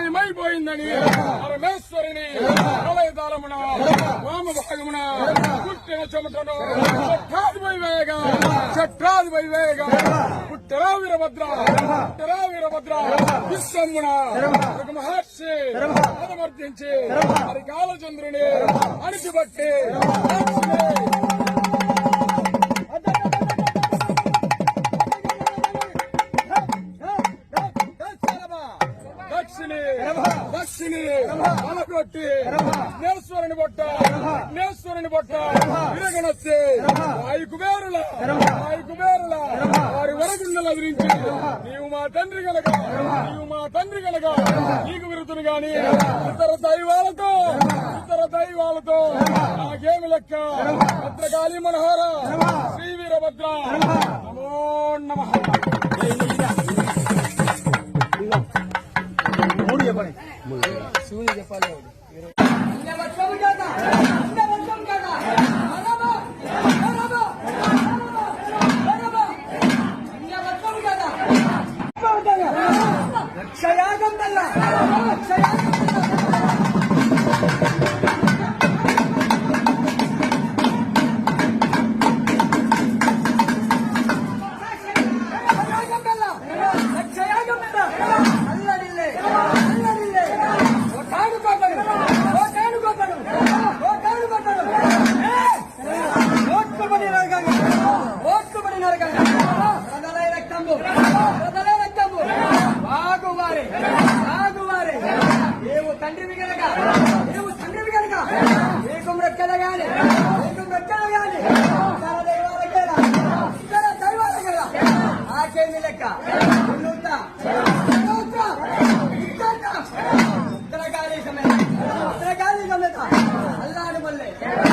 మాయమైపోయిందని పరమేశ్వరిని ప్రళయతాళమున వామ భాగమున పుట్టిన చెమటను చట్టాధిపై వేయగా చట్టాధిపై వేయగా పుట్టరా వీరభద్ర పుట్టరా వీరభద్ర విశ్వమున ఒక మహర్షి పదమర్దించి హరికాలచంద్రుని అణిచిబట్టి బలకొట్టి నేశ్వరుని బొట్ట నేశ్వరుని బొట్ట విరగనొచ్చి వాయు కుబేరుల వాయు కుబేరుల వారి వరగుండలు అదిరించి నీవు మా తండ్రి గనక నీవు మా తండ్రి గనక నీకు విరుతును గాని ఇతర దైవాలతో ఇతర దైవాలతో నాకేమి లెక్క? భద్రకాళి మనోహర శ్రీ వీరభద్ర. నమో నమ. లక్షయాగం వల్ల లక్షయాగం రక్తంబు ప్రజలై రక్తంబు బాగువారే బాగువారే. నీవు తండ్రివి గనక నీవు తండ్రివి గనక నీకు మృక్కల గాని నీకు మృక్కల గాని ఇతర దైవాలకేలా ఇతర దైవాలకేలా నాకేమి లెక్క ఉన్నుంటా ఉత్తరకాళీ సమేత ఉత్తరకాళీ సమేత అల్లాడు మల్లె అల్లాడు మల్లె.